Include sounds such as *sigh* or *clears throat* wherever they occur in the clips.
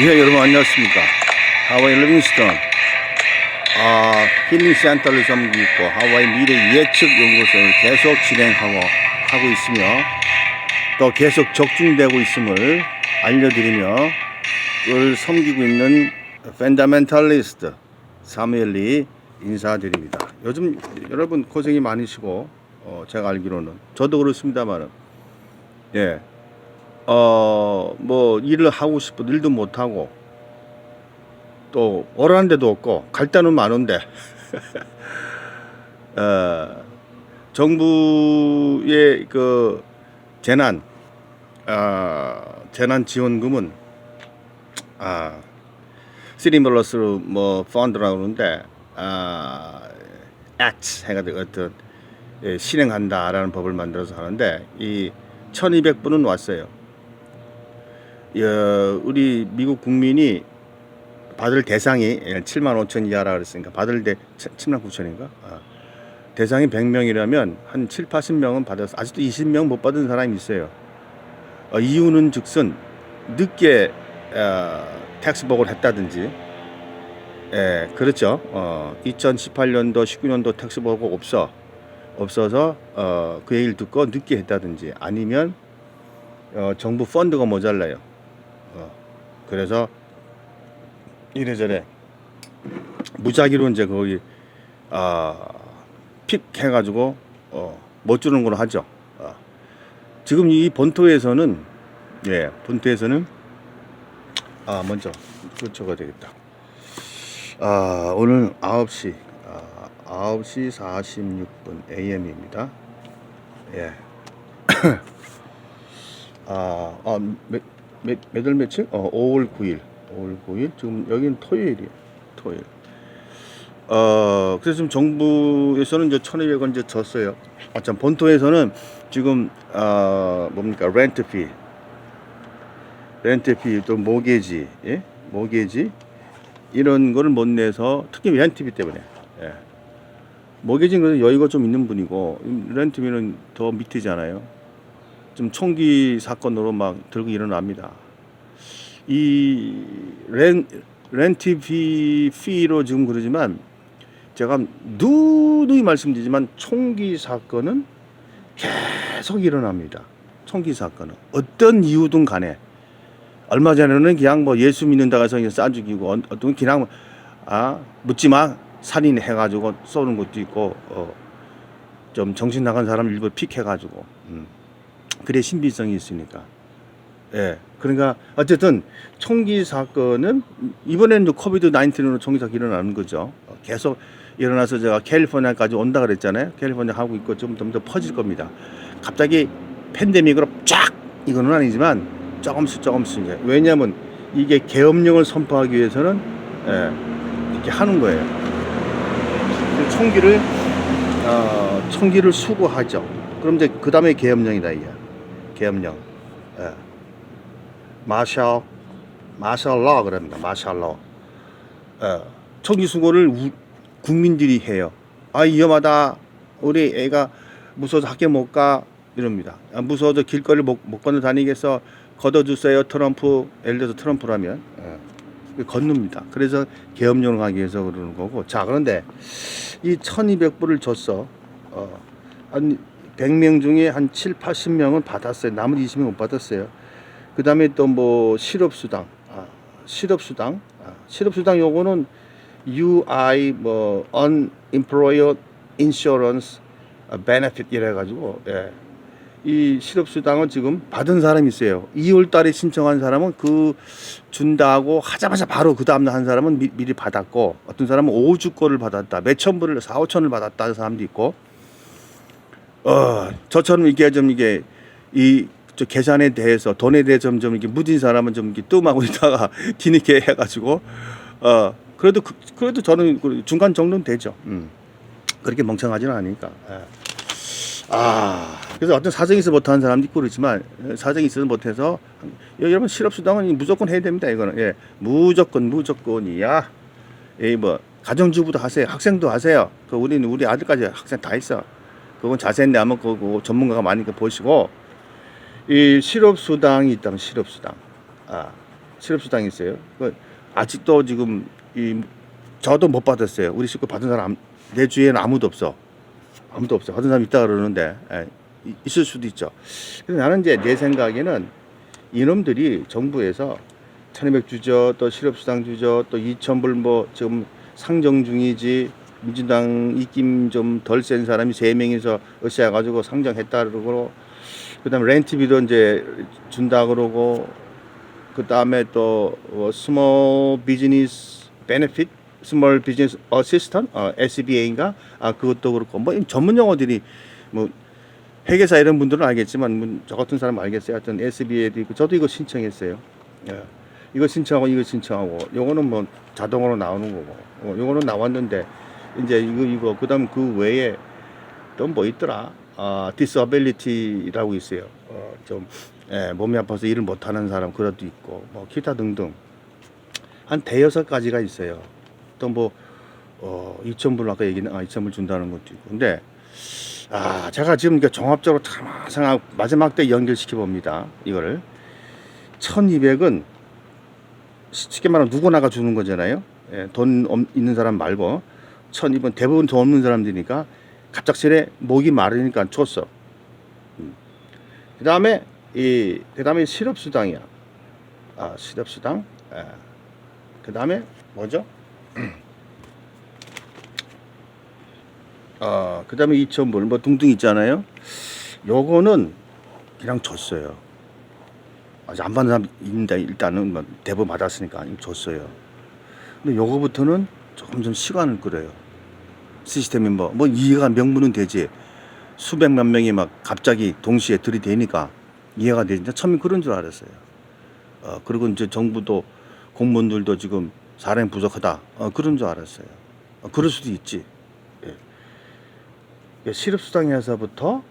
예, 여러분 안녕하십니까. 하와이 리빙스턴, 아, 힐링 센터를 섬기고 하와이 미래 예측 연구소를 계속 진행하고, 하고 있으며, 또 계속 적중되고 있음을 알려드리며, 그걸 섬기고 있는 펜다멘탈리스트 사무엘리 인사드립니다. 요즘 여러분 고생이 많으시고, 어, 제가 알기로는, 저도 그렇습니다만은, 예, 어, 뭐, 일을 하고 싶어 일도 못하고, 또, 오라는 데도 없고, 갈 데는 많은데, *laughs* 어, 정부의 그, 재난, 아, 재난 지원금은, 아, 스리멀러스로 뭐, 펀드라고 그러는데, 아, 액트 해가지고 어떤, 예, 실행한다라는 법을 만들어서 하는데, 이, 1200분은 왔어요. 어, 우리 미국 국민이 받을 대상이 7만 5천 이하라 그랬으니까 받을 대 7만 9천인가? 아, 대상이 100명이라면 한 7, 80명은 받았어. 아직도 20명 못 받은 사람이 있어요. 어, 이유는 즉슨 늦게 어, 텍스복을 했다든지 예, 그렇죠. 어, 2018년도, 19년도 텍스복이 없어. 없어서 어, 그 얘기를 듣고 늦게 했다든지 아니면 어, 정부 펀드가 모자라요. 어, 그래서 이래저래 무작위로 이제 거기 아, 픽 해가지고 어, 못 주는 걸로 하죠. 어. 지금 이 본토에서는 예 본토에서는 아 먼저 적어야 되겠다. 아 오늘 9시 아, 9시 46분 AM입니다. 예. *coughs* 아, 아, 몇, 몇, 몇월 며칠? 어, 5월 9일. 5월 9일. 지금 여기는 토요일이에요. 토요일. 어, 그래서 지금 정부에서는 이제 1200원 이제 줬어요. 아, 참, 본토에서는 지금, 아, 뭡니까, 렌트 피. 렌트 피, 또 모게지, 예? 모게지. 이런 거를 못 내서, 특히 렌트 피 때문에. 예. 모게지는 여유가 좀 있는 분이고, 렌트 피는 더 밑이잖아요. 좀 총기 사건으로 막 들고 일어납니다. 이 렌, 렌티비 피로 지금 그러지만 제가 누누이 말씀드리지만 총기 사건은 계속 일어납니다. 총기 사건은 어떤 이유든 간에 얼마 전에는 그냥 뭐 예수 믿는다고 해서 그냥 쏴 죽이고 어- 어떤 그냥 아 묻지 마 살인 해 가지고 쏘는 것도 있고 어, 좀 정신 나간 사람 일부 픽해 가지고 음. 그래 신비성이 있으니까. 예. 그러니까 어쨌든 총기 사건은 이번에는 또 코비드 19으로 총기 사건 이 일어나는 거죠. 어, 계속 일어나서 제가 캘리포니아까지 온다 그랬잖아요. 캘리포니아 하고 있고 좀더 퍼질 겁니다. 갑자기 팬데믹으로 쫙 이거는 아니지만 조금씩 조금씩 이제 왜냐하면 이게 계엄령을 선포하기 위해서는 예, 이렇게 하는 거예요. 총기를 어, 총기를 수거하죠. 그럼 이제 그 다음에 계엄령이다 이게. 계엄령. 예. 마샬 마샬 러 그럽니다. 마샬 러. 예. 총기 수거를 우- 국민들이 해요. 아 위험하다. 우리 애가 무서워서 학교 못 가. 이럽니다. 아, 무서워서 길거리를 못, 못 건너 다니겠어. 걷어주세요. 트럼프. 예를 들어서 트럼프라면. 예. 건눕니다. 그래서 계엄령을 하기 위해서 그러는 거고. 자, 그런데 이 1200불을 줬어. 어, 한 100명 중에 한 7, 80명은 받았어요. 나머지 20명 못 받았어요. 그 다음에 또 뭐 실업수당, 아, 실업수당, 아, 실업수당 요거는 UI 뭐 Unemployed Insurance Benefit 이래가지고 예. 이 실업수당은 지금 받은 사람이 있어요. 2월 달에 신청한 사람은 그 준다고 하자마자 바로 그 다음날 한 사람은 미, 미리 받았고 어떤 사람은 5주 거를 받았다. 몇천 불을 4, 5천을 받았다 하는 사람도 있고 어, 저처럼 이게 좀 이게 이저 계산에 대해서 돈에 좀, 좀 이렇게 무딘 사람은 좀 이렇게 뜸하고 *laughs* 있다가 뒤늦게 해가지고 어 그래도 그, 그래도 저는 그 중간 정도는 되죠. 음. 그렇게 멍청하지는 않으니까. 예. 아 그래서 어떤 사정이 있어 못하는 사람도 있고 그렇지만 예, 사정이 있어서 못해서 여러분 실업수당은 무조건 해야 됩니다. 이거는 예 무조건 무조건이야. 예뭐 가정주부도 하세요. 학생도 하세요. 그 우리는 우리 아들까지 학생 다 있어. 그건 자세히 내면 그거 전문가가 많으니까 보시고 이 실업수당이 있다면 실업수당 아 실업수당이 있어요. 그 아직도 지금 이 저도 못 받았어요. 우리 식구 받은 사람 내 주위에는 아무도 없어. 아무도 없어. 받은 사람 있다 그러는데 예, 이- 있을 수도 있죠. 그래서 나는 이제 내 생각에는 이놈들이 정부에서 1200 주죠, 또 실업수당 주죠, 또 2000불 뭐 지금 상정 중이지 민주당 입김 좀 덜 센 사람이 세 명이서 으쌰 가지고 상정했다 그러고 그다음에 렌트비도 이제 준다 그러고 그다음에 또 어, 스몰 비즈니스 베네핏 스몰 비즈니스 어시스턴트 어, SBA인가 아 그것도 그렇고 뭐 전문 용어들이 뭐 회계사 이런 분들은 알겠지만 뭐, 저 같은 사람 알겠어요. 하여튼 SBA도 있고 저도 이거 신청했어요. 예. 이거 신청하고 이거 신청하고 요거는 뭐 자동으로 나오는 거고 어, 요거는 나왔는데 이제 이거 이거 그다음 그 외에 또 뭐 있더라? 아 disability라고 있어요. 어, 좀 예, 몸이 아파서 일을 못하는 사람 그것도 있고 뭐 기타 등등. 한 대여섯 가지가 있어요. 또뭐 어, 2천불 아까 얘기는 아 2천불 준다는 것도 있고. 근데 아 제가 지금 이게 종합적으로 생각 마지막 때 연결시켜 봅니다 이거를. 1200은 쉽게 말하면 누구나가 주는 거잖아요. 예, 돈 없- 있는 사람 말고 천 이번 대부분 돈 없는 사람들이니까 갑작스레 목이 마르니까 줬어. 음. 그 다음에 이 그 다음에 실업수당이야. 아 실업수당. 예. 그다음에 뭐죠? 아 *clears throat* 그 다음에 2천불 뭐 둥둥 있잖아요. 요거는 그냥 줬어요. 아직 안 받는 사람 있는데 일단은 뭐 대부분 받았으니까 줬어요. 근데 요거부터는 조금 좀 시간을 끌어요. 시스템이 뭐, 뭐 이해가 명분은 되지. 수백만 명이 막 갑자기 동시에 들이대니까 이해가 되지. 처음에 그런 줄 알았어요. 어, 그리고 이제 정부도 공무원들도 지금 사람이 부족하다. 어, 그런 줄 알았어요. 어, 그럴 수도 있지. 예. 예, 실업수당에서부터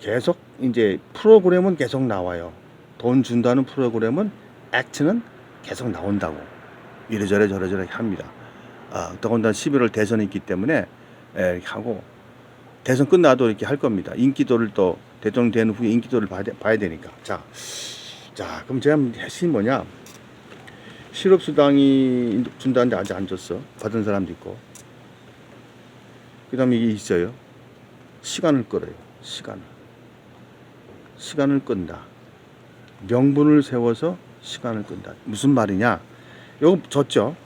계속 이제 프로그램은 계속 나와요. 돈 준다는 프로그램은 액트는 계속 나온다고 이래저래 저래저래 합니다. 아, 더군다나 11월 대선이 있기 때문에 예, 이렇게 하고 대선 끝나도 이렇게 할 겁니다. 인기도를 또 대통령 된 후에 인기도를 봐야, 돼- 봐야 되니까. 자, 자, 그럼 제가 핵심이 뭐냐? 실업수당이 준다는데 아직 안 줬어. 받은 사람도 있고. 그 다음에 이게 있어요. 시간을 끌어요. 시간을. 시간을 끈다. 명분을 세워서 시간을 끈다. 무슨 말이냐? 요거 줬죠.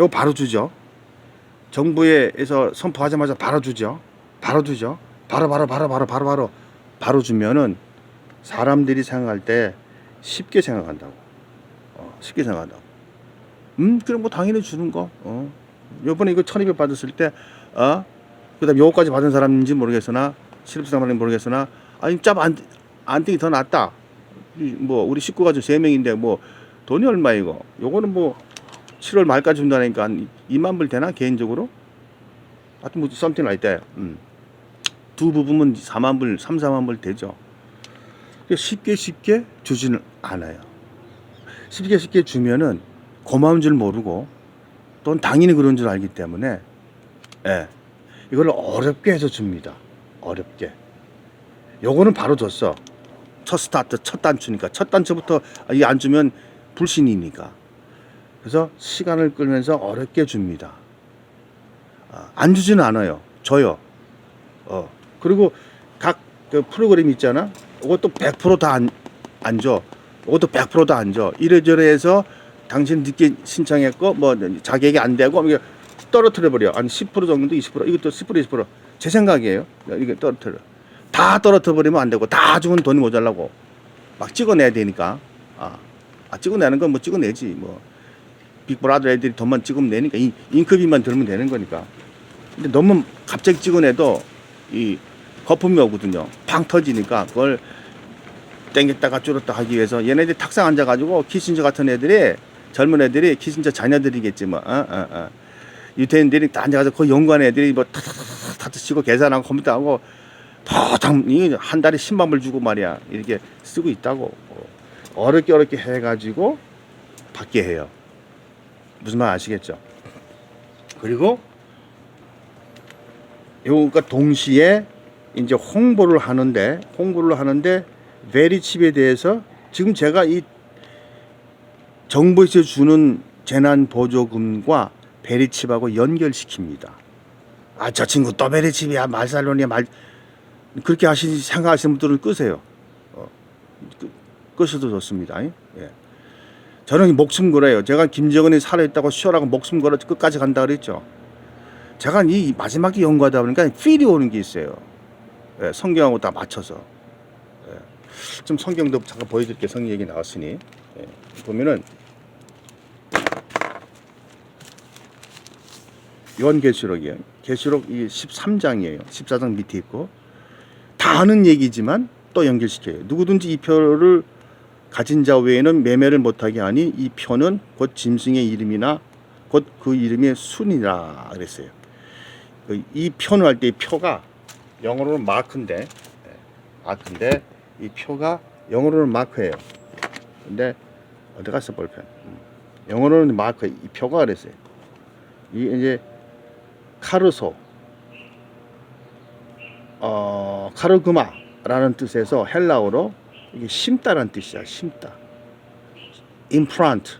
요거 바로 주죠. 정부에서 선포하자마자 바로 주죠. 바로 주죠. 바로 바로 바로 바로 바로 바로 바로 주면은 사람들이 생각할 때 쉽게 생각한다고. 어, 쉽게 생각한다고. 음, 그럼 뭐 당연히 주는 거. 어. 요번에 이거 1200 받았을 때 어? 그 다음 요거까지 받은 사람인지 모르겠으나 실업수당 받는 모르겠으나 아니 짭 안 안 땡이 더 낫다. 이뭐 우리 식구가 좀세 명인데 뭐 돈이 얼마 이거? 요거는 뭐 7월 말까지 준다니까 한 2만 불 되나 개인적으로? 하여튼 뭐 like that. 음. 두 부부면 4만 불, 3, 4만 불 되죠. 그러니까 쉽게 쉽게 주지는 않아요. 쉽게 쉽게 주면은 고마운 줄 모르고 또 당연히 그런 줄 알기 때문에 예. 이걸 어렵게 해서 줍니다. 어렵게. 요거는 바로 줬어. 첫 스타트, 첫 단추니까. 첫 단추부터 이게 안 주면 불신이니까. 그래서 시간을 끌면서 어렵게 줍니다. 아, 안 주지는 않아요. 줘요. 어. 그리고 각 그 프로그램 있잖아. 이것도 100%다 안, 안 줘. 이것도 100%다 안 줘. 이래저래 해서 당신 늦게 신청했고 뭐 자격이 안 되고 이게 떨어뜨려 버려. 한 10% 정도 20% 이것도 10% 20%제 생각이에요. 이게 떨어뜨려. 다 떨어뜨려 버리면 안 되고 다 주면 돈이 모자라고 막 찍어내야 되니까 아, 아 찍어내는 건 뭐 찍어내지 뭐 빅브라더 애들이 돈만 찍으면 되니까 이 인건비만 들면 되는 거니까 근데 너무 갑자기 찍어내도 이 거품이 오거든요 팡 터지니까 그걸 땡겼다가 줄었다 하기 위해서 얘네들이 탁상 앉아가지고 키신저 같은 애들이 젊은 애들이 키신저 자녀들이겠지 뭐 어, 어, 어. 유태인들이 다 앉아가지고 그 연구한 애들이 뭐 타타타타 치고 계산하고 컴퓨터하고 더한 달에 10만 불 주고 말이야 이렇게 쓰고 있다고 어. 어렵게 어렵게 해가지고 받게 해요 무슨 말 아시겠죠 그리고 요가 동시에 이제 홍보를 하는데 홍보를 하는데 베리칩에 대해서 지금 제가 이 정부에서 주는 재난 보조금과 베리칩하고 연결시킵니다. 아 저 친구 또 베리칩이야 말살론이야 말 그렇게 하시 생각하시는 분들은 끄세요. 어, 끄, 끄셔도 좋습니다. 예. 저는 목숨 걸어요. 제가 김정은이 살아있다고 쉬어라고 목숨 걸어 끝까지 간다 그랬죠. 제가 이 마지막에 연구하다 보니까 필이 오는 게 있어요. 예, 성경하고 다 맞춰서. 예. 좀 성경도 잠깐 보여드릴게요. 성경 얘기 나왔으니. 예. 보면은 요한계시록이에요. 계시록 이 13장이에요. 14장 밑에 있고 다 아는 얘기지만 또 연결시켜요. 누구든지 이 표를 가진 자 외에는 매매를 못하게 하니 이 표는 곧 짐승의 이름이나 곧 그 이름의 순이라 그랬어요. 그이 표는 할때 이 표가 영어로는 마크인데 예, 마크인데 이 표가 영어로는 마크예요. 근데 어디 갔어 볼펜? 음. 영어로는 마크 이 표가 그랬어요. 이 이제 카르소 어 카르그마라는 뜻에서 헬라어로 이게 심다라는 뜻이야 심다. 임플란트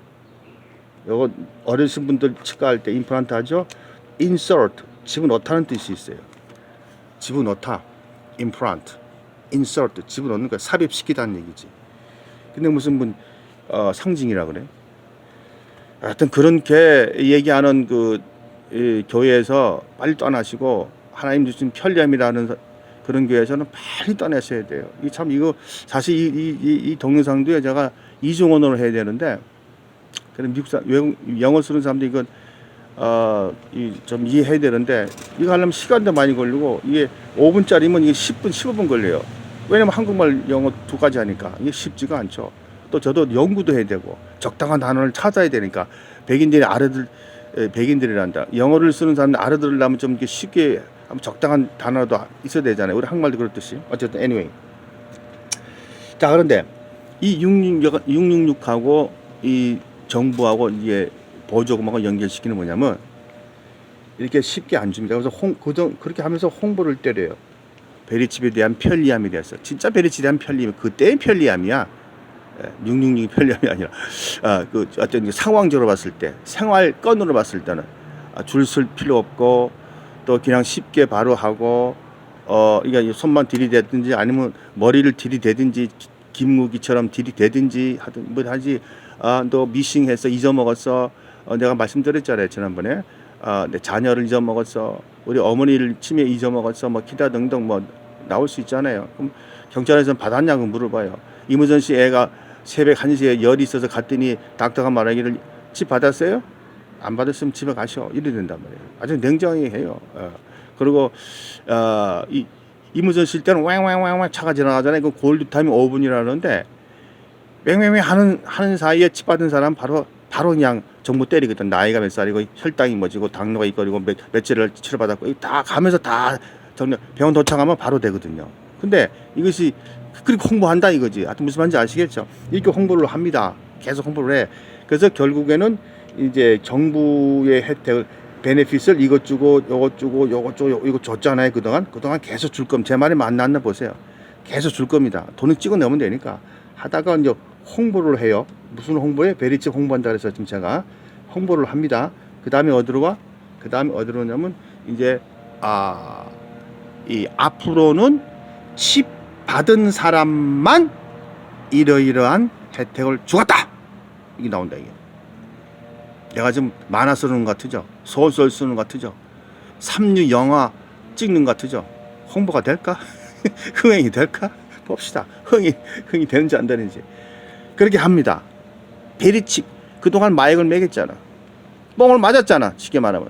요거 어르신 분들 치과할 때 임플란트 하죠? insert. 집어넣다는 뜻이 있어요. 집어넣다 임플란트 insert. 집어넣는 거야 삽입시키다는 얘기지. 근데 무슨 분 어, 상징이라 그래? 하여튼 그렇게 얘기하는 그 이 교회에서 빨리 떠나시고 하나님 주신 편리함이라는 서- 그런 교회에서는 빨리 떠나셔야 돼요. 이 참 이거 사실 이, 이, 이, 이 동영상도에 제가 이중 언어로 해야 되는데 그런 미국 사 외국 영어 쓰는 사람들 이건 어이좀 이해해야 되는데 이거 하려면 시간도 많이 걸리고 이게 5분짜리면 이게 10분 15분 걸려요. 왜냐면 한국말 영어 두 가지 하니까 이게 쉽지가 않죠. 또 저도 연구도 해야 되고 적당한 단어를 찾아야 되니까 백인들이 알아들 에, 백인들이란다. 영어를 쓰는 사람들 알아들으려면 좀 이렇게 쉽게 적당한 단어도 있어야 되잖아요. 우리 한국말도 그렇듯이. 어쨌든 anyway. 자 그런데 이 666, 666하고 이 정부하고 이게 보조금하고 연결시키는 뭐냐면 이렇게 쉽게 안 줍니다. 그래서 홍 그동 그렇게 하면서 홍보를 때려요. 베리칩에 대한 편리함에 대해서 진짜 베리칩에 대한 편리함 그때의 편리함이야. 666이 편리함이 아니라 아, 그 어떤 상황적으로 봤을 때 생활 건으로 봤을 때는 아, 줄쓸 필요 없고 또 그냥 쉽게 바로 하고 어 이게 손만 들이대든지 아니면 머리를 들이대든지 김무기처럼 들이대든지 하든 뭐 하지 아너 미싱해서 잊어먹었어. 어, 내가 말씀드렸잖아요 지난번에. 아, 내 자녀를 잊어먹었어. 우리 어머니를 치매 잊어먹었어. 뭐 기타 등등 뭐 나올 수 있잖아요. 그럼 경찰에서는 받았냐고 물어봐요. 이무전 씨 애가 새벽 1시에 열이 있어서 갔더니 닥터가 말하기를 집 받았어요? 안 받았으면 집에 가셔 이래 된단 말이에요. 아주 냉정하게 해요. 어. 그리고 어, 이 이무전 씨 때는 왕왕왕왕 차가 지나가잖아요. 그 골드 타임이 5분이라는데 맹맹맹 하는 하는 사이에 집 받은 사람 바로 바로 그냥 정부 때리거든. 나이가 몇 살이고 혈당이 뭐지고 당뇨가 있거리고 몇, 며칠을 치료받았고 다 가면서 다 정리 병원 도착하면 바로 되거든요. 근데 이것이 그렇게 홍보한다 이거지. 하여튼 무슨 말인지 아시겠죠? 이렇게 홍보를 합니다. 계속 홍보를 해. 그래서 결국에는 이제 정부의 혜택을 베네핏을 이것 주고 요것 주고 요것 주고 요- 이거 줬잖아요 그동안. 그동안 계속 줄 겁니다 제 말이 맞나 안 보세요. 계속 줄 겁니다. 돈을 찍어 내면 되니까. 하다가 이제 홍보를 해요. 무슨 홍보에 베리칩 홍보한다 그래서 지금 제가 홍보를 합니다. 그 다음에 어디로 와? 그 다음에 어디로 오냐면 이제 아 이 앞으로는 칩 받은 사람만 이러이러한 혜택을 주었다! 이게 나온다 이게 내가 좀 만화 쓰는 것 같으죠? 소설 쓰는 것 같으죠? 삼류 영화 찍는 것 같으죠? 홍보가 될까? *laughs* 흥행이 될까? 봅시다. 흥이 흥이 되는지 안 되는지. 그렇게 합니다. 베리칩. 그동안 마약을 먹였잖아. 뽕을 맞았잖아 쉽게 말하면.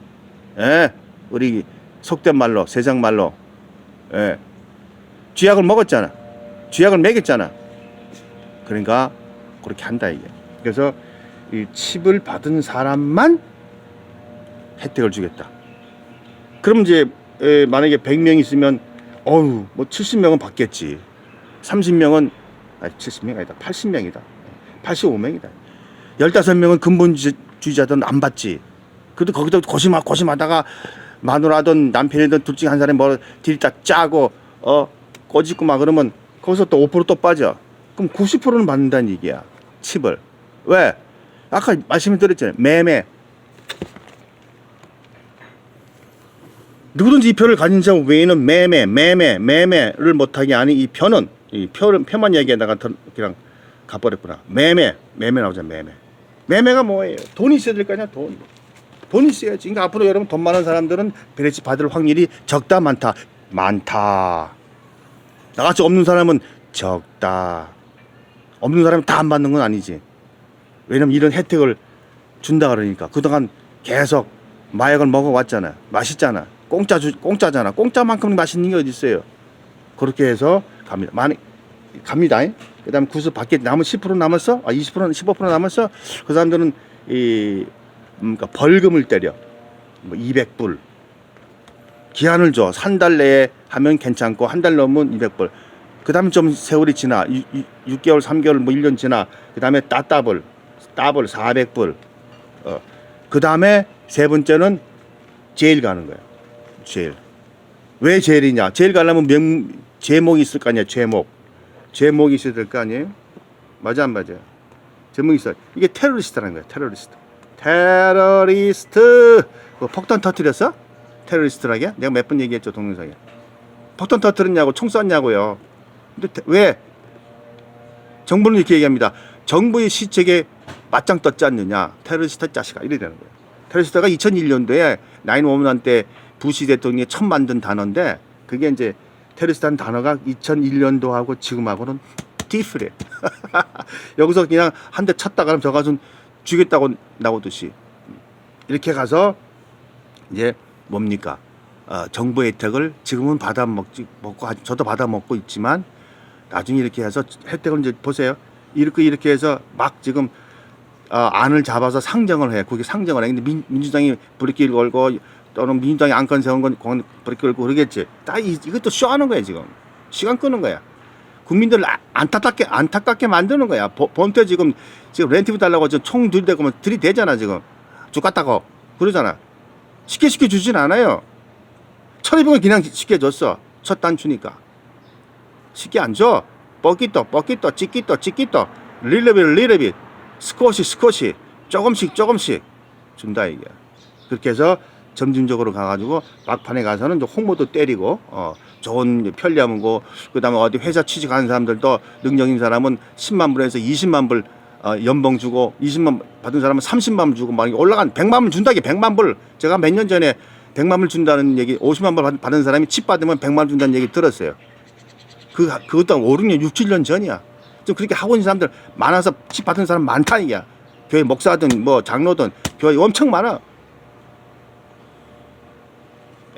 예 우리 속된 말로 세상 말로. 예. 쥐약을 먹었잖아. 쥐약을 먹였잖아. 그러니까 그렇게 한다 이게. 그래서 이 칩을 받은 사람만 혜택을 주겠다. 그럼 이제 에, 만약에 100명 있으면 어우 뭐 70명은 받겠지. 30명은 아니 70명 아니다. 80명이다. 85명이다. 15명은 근본주의자든 안 받지. 그래도 거기다 고심하, 고심하다가 마누라든 남편이든 둘 중에 한 사람이 뭐 딜이 딱 짜고 어 꼬집고 막 그러면 거기서 또 5%또 빠져. 그럼 90%는 받는다는 얘기야. 칩을. 왜 아까 말씀드렸잖아요. 매매. 누구든지 이 표를 가진 자 외에는 매매, 매매, 매매를 못하게 하는 이 표는 이 표를 표만 얘기하다가 더 그냥 가버렸구나. 매매, 매매 나오잖아. 매매. 매매가 뭐예요? 돈이 있어야 될 거 아니야. 돈. 돈 있어야지. 그러니까 앞으로 여러분 돈 많은 사람들은 베레치 받을 확률이 적다 많다. 많다. 나같이 없는 사람은 적다. 없는 사람이 다 안 받는 건 아니지. 왜냐면 이런 혜택을 준다 그러니까 그동안 계속 마약을 먹어왔잖아. 맛있잖아. 공짜 주, 공짜잖아. 공짜만큼 맛있는 게 어디 있어요? 그렇게 해서 갑니다. 많이 갑니다. 그다음 구수 밖에 남은 10% 남았어? 아 20% 15% 남았어? 그 사람들은 이 음, 그러니까 벌금을 때려. 뭐 200불. 기한을 줘. 한 달 내에 하면 괜찮고 한 달 넘으면 200불. 그다음에 좀 세월이 지나 6, 개월 3개월 뭐 1년 지나 그다음에 따따블 따블 400불. 어. 그 다음에 세 번째는 제일 가는 거야. 제일. 왜 제일이냐? 제일 가려면 명 제목이 있을 거 아니야. 제목. 제목이 있어야 될 거 아니에요? 맞아 안 맞아요? 제목이 있어. 이게 테러리스트라는 거야. 테러리스트. 테러리스트. 뭐 폭탄 터뜨렸어? 테러리스트라게? 내가 몇 번 얘기했죠 동영상에. 폭탄 터뜨렸냐고 총 쐈냐고요. 근데 테- 왜? 정부는 이렇게 얘기합니다. 정부의 시책에 맞짱 떴지 않느냐. 테러리스트 자식아. 이래 되는 거예요. 테러리스트가 2001년도에 911때 부시 대통령이 처음 만든 단어인데 그게 이제 테러리스트한 단어가 2001년도하고 지금하고는 디프레. *laughs* 여기서 그냥 한 대 쳤다 그러면 저 가서 죽였다고 나오듯이 이렇게 가서 이제 뭡니까? 어, 정부 혜택을 지금은 받아 먹지 먹고 하- 저도 받아 먹고 있지만 나중에 이렇게 해서 혜택을 이제 보세요. 이렇게 이렇게 해서 막 지금 어, 안을 잡아서 상정을 해. 그게 상정을 해. 근데 민, 민주당이 브레이크를 걸고 또는 민주당이 안건 세운 건 건- 브레이크 걸고 그러겠지. 다 이, 이것도 쇼하는 거야 지금. 시간 끄는 거야. 국민들 아- 안타깝게 안타깝게 만드는 거야. 보- 본태 지금 지금 렌티브 달라고 지금 총 들이대고 뭐 들이대잖아 지금. 죽겠다고 그러잖아. 쉽게 쉽게 주진 않아요. 천이병을 그냥 쉽게 줬어. 첫 단추니까. 쉽게 안 줘. 뻐끼떠, 뻐끼떠, 찍기떠, 찍기떠, 릴레빗, 릴레빗, 스쿼시, 스쿼시, 조금씩, 조금씩 준다 이게. 그렇게 해서 점진적으로 가가지고 막판에 가서는 홍보도 때리고, 어, 좋은 편리함이고, 그 다음에 어디 회사 취직하는 사람들도 능력 있는 사람은 10만 불에서 20만 불 어, 연봉 주고 20만 받은 사람은 30만 불 주고 막 올라간 100만 불 준다게 100만 불 제가 몇 년 전에 100만 불 준다는 얘기 50만 불 받- 받은 사람이 칩 받으면 100만 불 준다는 얘기 들었어요. 그 그것도 한 5, 6년 6, 7년 전이야. 좀 그렇게 하고 있는 사람들 많아서 칩 받은 사람 많다 이게. 교회 목사든 뭐 장로든 교회 엄청 많아.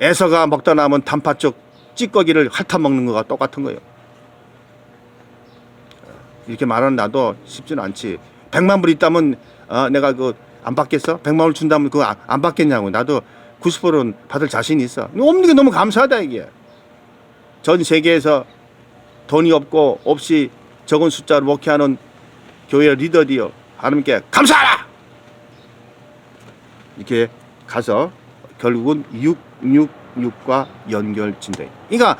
애서가 먹다 남은 단팥 쪽 찌꺼기를 핥아 먹는 거가 똑같은 거예요. 이렇게 말하는 나도 쉽지는 않지. 100만 불 있다면 어, 내가 그 안 받겠어? 100만 불 준다면 그거 안, 안 받겠냐고. 나도 90%는 받을 자신이 있어. 없는 게 너무 감사하다 이게. 전 세계에서 돈이 없고 없이 적은 숫자로 목회하는 교회 리더디요. 하나님께 감사하라! 이렇게 가서 결국은 666과 연결진대. 그러니까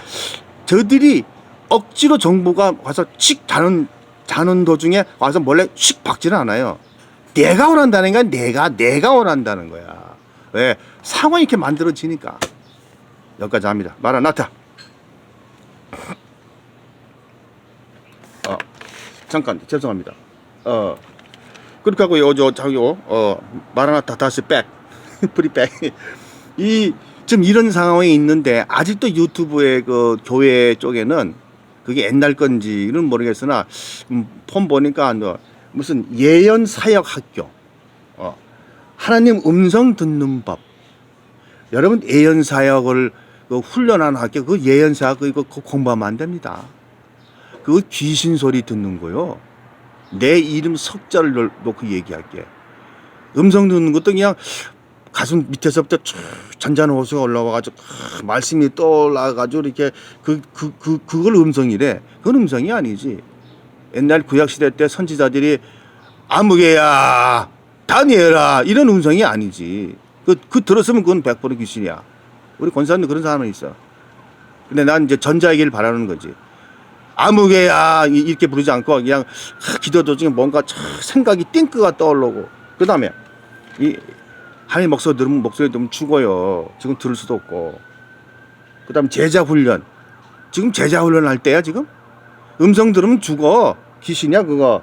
저들이 억지로 정부가 와서 칙 자는 자는 도중에 와서 몰래 칙 박지는 않아요. 내가 원한다는 건 내가 내가 원한다는 거야. 왜 상황이 이렇게 만들어지니까 여기까지 합니다. 마라나타. 어 잠깐 죄송합니다. 어. 그렇게 하고 요저 저기요 어 마라나타 다시 백. *laughs* 프리백. 이 지금 이런 상황에 있는데 아직도 유튜브의 그 교회 쪽에는 그게 옛날 건지는 모르겠으나 음, 폰 보니까 뭐 무슨 예언 사역 학교. 어. 하나님 음성 듣는 법. 여러분 예언 사역을 그 훈련하는 학교 그 예언 사역 그거 그거 공부하면 안 됩니다. 그거 귀신 소리 듣는 거요. 내 이름 석자를 놓- 놓고 얘기할게. 음성 듣는 것도 그냥 가슴 밑에서부터 쭉 잔잔한 호수가 올라와가지고 아, 말씀이 떠올라가지고 이렇게 그, 그, 그, 그걸 음성이래. 그건 음성이 아니지. 옛날 구약시대 때 선지자들이 아무개야, 다니엘아, 이런 음성이 아니지. 그, 그 들었으면 그건 100% 귀신이야. 우리 권사님도 그런 사람은 있어. 근데 난 이제 전자이기를 바라는 거지. 아무개야, 이- 이렇게 부르지 않고 그냥 하, 기도 도중에 뭔가 참 생각이 띵크가 떠오르고 그 다음에 이 한일 목소리 들으면 목소리 들으면 죽어요. 지금 들을 수도 없고. 그 다음 제자 훈련. 지금 제자 훈련 할 때야 지금? 음성 들으면 죽어. 귀신이야 그거.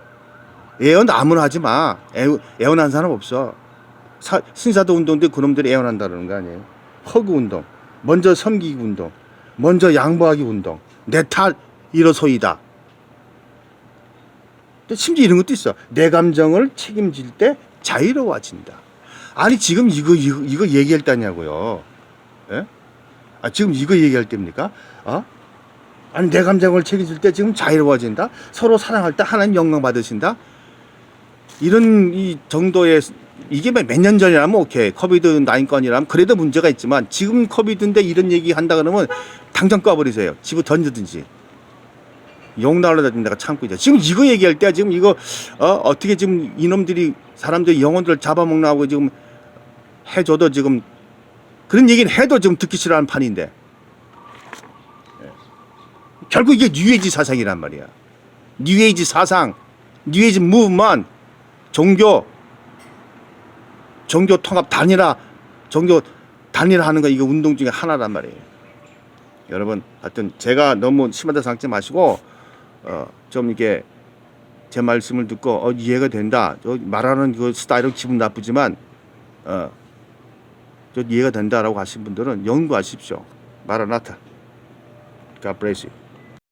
애원 아무나 하지 마. 애, 애원한 사람 없어. 사, 신사도 운동인데 그놈들이 애원한다는 거 아니에요. 허구 운동. 먼저 섬기기 운동. 먼저 양보하기 운동. 내 탓 일어서이다. 또 심지어 이런 것도 있어. 내 감정을 책임질 때 자유로워진다. 아니 지금 이거 이거, 이거 얘기할 때냐고요. 예? 아 지금 이거 얘기할 때입니까? 어? 아니 내 감정을 책임질 때 지금 자유로워진다. 서로 사랑할 때 하나님 영광 받으신다. 이런 이 정도의 이게 몇 년 전이라면 오케이 코비드 9건이라면 그래도 문제가 있지만 지금 코비드인데 이런 얘기 한다 그러면 당장 꺼버리세요. 집어 던지든지. 욕 나올라다 내가 참고 있자. 지금 이거 얘기할 때야 지금 이거 어 어떻게 지금 이놈들이 사람들 영혼들을 잡아먹나고 지금 해줘도 지금 그런 얘기는 해도 지금 듣기 싫어하는 판인데 예. 결국 이게 뉴에이지 사상이란 말이야. 뉴에이지 사상, 뉴에이지 무브먼, 종교, 종교 통합 단일화, 종교 단일화하는 거 이거 운동 중에 하나란 말이에요. 여러분, 하여튼 제가 너무 심하다 생각지 마시고 어, 좀 이게 제 말씀을 듣고 어, 이해가 된다. 저 말하는 그 스타일은 기분 나쁘지만 어, 저 이해가 된다라고 하신 분들은 연구하십시오. 마라나타. God bless you.